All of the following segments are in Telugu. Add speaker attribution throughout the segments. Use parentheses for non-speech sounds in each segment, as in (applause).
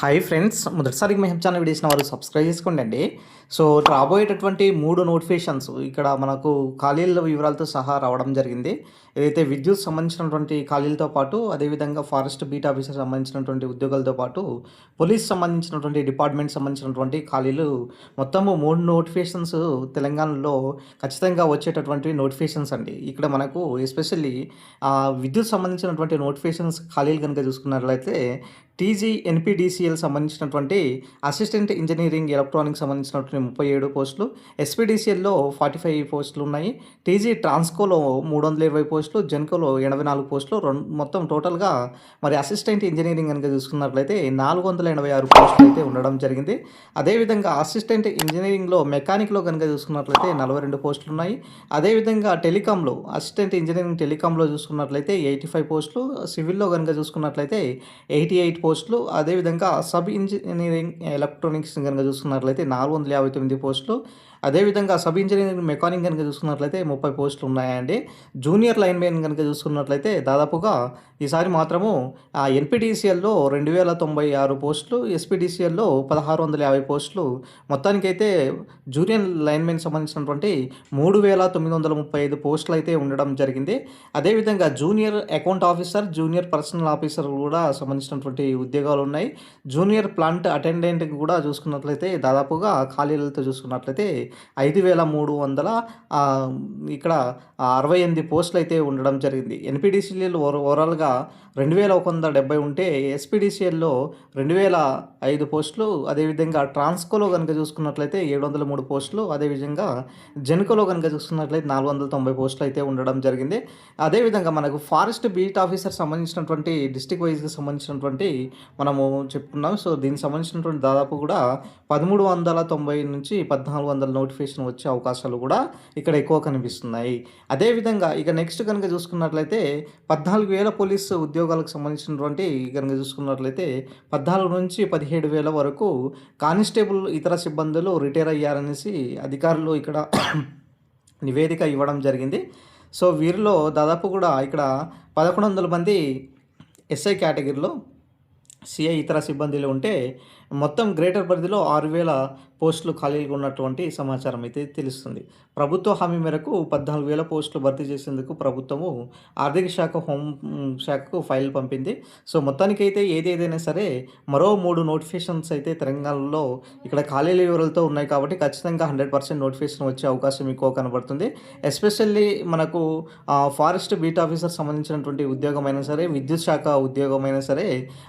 Speaker 1: హాయ్ ఫ్రెండ్స్ మొదటిసారి మేము ఛానల్ వీడియో వారు సబ్స్క్రైబ్ చేసుకోండి అండి సో రాబోయేటటువంటి మూడు నోటిఫికేషన్స్ ఇక్కడ మనకు ఖాళీల వివరాలతో సహా రావడం జరిగింది. ఏదైతే విద్యుత్ సంబంధించినటువంటి ఖాళీలతో పాటు అదేవిధంగా ఫారెస్ట్ బీట్ ఆఫీసర్ సంబంధించినటువంటి ఉద్యోగాలతో పాటు పోలీస్ సంబంధించినటువంటి డిపార్ట్మెంట్ సంబంధించినటువంటి ఖాళీలు మొత్తము మూడు నోటిఫికేషన్స్ తెలంగాణలో ఖచ్చితంగా వచ్చేటటువంటి నోటిఫికేషన్స్ అండి. ఇక్కడ మనకు ఎస్పెషల్లీ విద్యుత్ సంబంధించినటువంటి నోటిఫికేషన్స్ ఖాళీలు కనుక చూసుకున్నట్లయితే టీజీ ఎన్పిడిసిఎల్ సంబంధించినటువంటి అసిస్టెంట్ ఇంజనీరింగ్ ఎలక్ట్రానిక్ సంబంధించినటువంటి ముప్పై ఏడు పోస్టులు ఎస్పీడీసీఎల్లో ఫార్టీ ఫైవ్ పోస్టులు ఉన్నాయి. టీజీ ట్రాన్స్కోలో మూడు వందల ఇరవై పోస్టులు జెన్కోలో ఎనభై నాలుగు పోస్టులు రెండు మొత్తం టోటల్గా మరి అసిస్టెంట్ ఇంజనీరింగ్ కనుక చూసుకున్నట్లయితే నాలుగు వందల ఎనభై ఆరు పోస్టులు అయితే ఉండడం జరిగింది. అదేవిధంగా అసిస్టెంట్ ఇంజనీరింగ్లో మెకానిక్లో కనుక చూసుకున్నట్లయితే నలభై రెండు పోస్టులు ఉన్నాయి. అదేవిధంగా టెలికాంలో అసిస్టెంట్ ఇంజనీరింగ్ టెలికాంలో చూసుకున్నట్లయితే ఎయిటీ ఫైవ్ పోస్టులు సివిల్లో కనుక చూసుకున్నట్లయితే ఎయిటీ ఎయిట్ పోస్టులు పోస్టులు అదేవిధంగా సబ్ ఇంజనీరింగ్ ఎలక్ట్రానిక్స్ కనుక చూసుకున్నట్లయితే నాలుగు వందల యాభై తొమ్మిది పోస్టులు. అదేవిధంగా సబ్ ఇంజనీరింగ్ మెకానిక్ కనుక చూసుకున్నట్లయితే ముప్పై పోస్టులు ఉన్నాయండి. జూనియర్ లైన్ మ్యాన్ కనుక చూసుకున్నట్లయితే దాదాపుగా ఈసారి మాత్రము ఆ రెండు వేల తొంభై ఆరు పోస్టులు ఎస్పీడీసీఎల్లో పదహారు వందల యాభై పోస్టులు. మొత్తానికైతే జూనియర్ లైన్ మెయిన్ సంబంధించినటువంటి మూడు వేల తొమ్మిది వందల ముప్పై ఐదు పోస్టులు అయితే ఉండడం జరిగింది. అదేవిధంగా junior account officer junior personnel officer కూడా సంబంధించినటువంటి ఉద్యోగాలు ఉన్నాయి జూనియర్ ప్లాంట్ అటెండెంట్ కూడా చూసుకున్నట్లయితే దాదాపుగా ఖాళీలతో చూసుకున్నట్లయితే ఐదు వేల మూడు వందల ఇక్కడ అరవై ఎనిమిది పోస్టులు అయితే ఉండడం జరిగింది. ఎన్పిడిసిఎల్ ఓవరాల్గా రెండు వేల ఒక వంద డెబ్బై ఉంటే ఎస్పీడీసీఎల్లో రెండు వేల ఐదు పోస్టులు అదేవిధంగా ట్రాన్స్కోలో కనుక చూసుకున్నట్లయితే ఏడు వందల మూడు పోస్టులు అదేవిధంగా జెన్కోలో కనుక చూసుకున్నట్లయితే నాలుగు వందల తొంభై పోస్టులు అయితే ఉండడం జరిగింది. అదేవిధంగా మనకు ఫారెస్ట్ బీట్ ఆఫీసర్ సంబంధించినటువంటి డిస్టిక్ వైజ్కి సంబంధించినటువంటి మనము చెప్పుకున్నాం. సో దీనికి సంబంధించినటువంటి దాదాపు కూడా పదమూడు వందల తొంభై నుంచి పద్నాలుగు వందల నోటిఫికేషన్ వచ్చే అవకాశాలు కూడా ఇక్కడ ఎక్కువ కనిపిస్తున్నాయి. అదేవిధంగా ఇక నెక్స్ట్ కనుక చూసుకున్నట్లయితే పద్నాలుగు వేల పోలీసు ఉద్యోగాలకు సంబంధించినటువంటి కనుక చూసుకున్నట్లయితే పద్నాలుగు నుంచి పదిహేడు వేల వరకు కానిస్టేబుల్ ఇతర సిబ్బందులు రిటైర్ అయ్యారనేసి అధికారులు ఇక్కడ (coughs) నివేదిక ఇవ్వడం జరిగింది. సో వీరిలో దాదాపు కూడా ఇక్కడ పదకొండు వందల మంది ఎస్ఐ కేటగిరీలో సిఐ ఇతర సిబ్బందిలో ఉంటే మొత్తం గ్రేటర్ పరిధిలో ఆరు వేల పోస్టులు ఖాళీలుగా ఉన్నటువంటి సమాచారం అయితే తెలుస్తుంది. ప్రభుత్వ హామీ మేరకు పద్నాలుగు వేల పోస్టులు భర్తీ చేసేందుకు ప్రభుత్వము ఆర్థిక శాఖ హోం శాఖకు ఫైల్ పంపింది. సో మొత్తానికైతే ఏదేదైనా సరే మరో మూడు నోటిఫికేషన్స్ అయితే తెలంగాణలో ఇక్కడ ఖాళీల వివరాలతో ఉన్నాయి కాబట్టి ఖచ్చితంగా హండ్రెడ్ పర్సెంట్ నోటిఫికేషన్ వచ్చే అవకాశం ఎక్కువ కనబడుతుంది. ఎస్పెషల్లీ మనకు ఫారెస్ట్ బీట్ ఆఫీసర్ సంబంధించినటువంటి ఉద్యోగం అయినా సరే విద్యుత్ శాఖ ఉద్యోగం అయినా సరే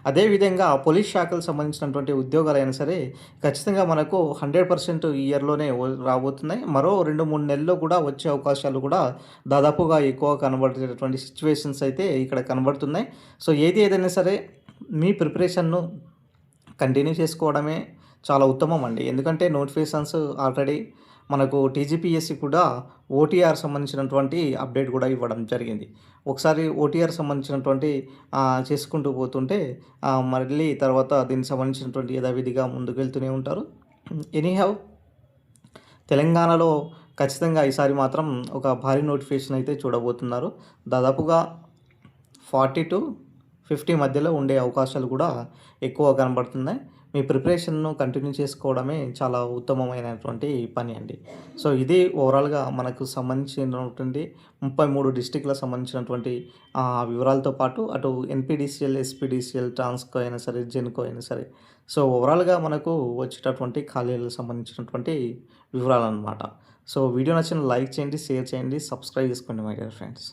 Speaker 1: అదేవిధంగా పోలీస్ శాఖకు సంబంధించినటువంటి ఉద్యోగాలైనా సరే ఖచ్చితంగా మనకు హండ్రెడ్ పర్సెంట్ ఈ ఇయర్లోనే రాబోతున్నాయి. మరో రెండు మూడు నెలల్లో కూడా వచ్చే అవకాశాలు కూడా దాదాపుగా ఎక్కువ కనబడేటటువంటి సిచ్యువేషన్స్ అయితే ఇక్కడ కనబడుతున్నాయి. సో ఏది ఏదైనా సరే మీ ప్రిపరేషన్ను కంటిన్యూ చేసుకోవడమే చాలా ఉత్తమం అండి. ఎందుకంటే నోటిఫికేషన్స్ ఆల్రెడీ మనకు టీజీపీఎస్సి కూడా ఓటీఆర్ సంబంధించినటువంటి అప్డేట్ కూడా ఇవ్వడం జరిగింది. ఒకసారి ఓటీఆర్ సంబంధించినటువంటి చేసుకుంటూ పోతుంటే మళ్ళీ తర్వాత దీనికి సంబంధించినటువంటి యథావిధిగా ముందుకు వెళ్తూనే ఉంటారు. ఎనీహౌ తెలంగాణలో ఖచ్చితంగా ఈసారి మాత్రం ఒక భారీ నోటిఫికేషన్ అయితే చూడబోతున్నారు. దాదాపుగా ఫార్టీ టు ఫిఫ్టీ మధ్యలో ఉండే అవకాశాలు కూడా ఎక్కువ కనబడుతున్నాయి. మీ ప్రిపరేషన్ను కంటిన్యూ చేసుకోవడమే చాలా ఉత్తమమైనటువంటి పని అండి. సో ఇది ఓవరాల్గా మనకు సంబంధించినటువంటి ముప్పై మూడు డిస్టిక్లకు సంబంధించినటువంటి వివరాలతో పాటు అటు ఎన్పిడిసిఎల్ ఎస్పిడిసిఎల్ ట్రాన్స్కో అయినా సరే జెన్కో అయినా సరే. సో ఓవరాల్గా మనకు వచ్చేటటువంటి ఖాళీలకు సంబంధించినటువంటి వివరాలు అనమాట సో వీడియో నచ్చిన లైక్ చేయండి షేర్ చేయండి సబ్స్క్రైబ్ చేసుకోండి మై డియర్ ఫ్రెండ్స్.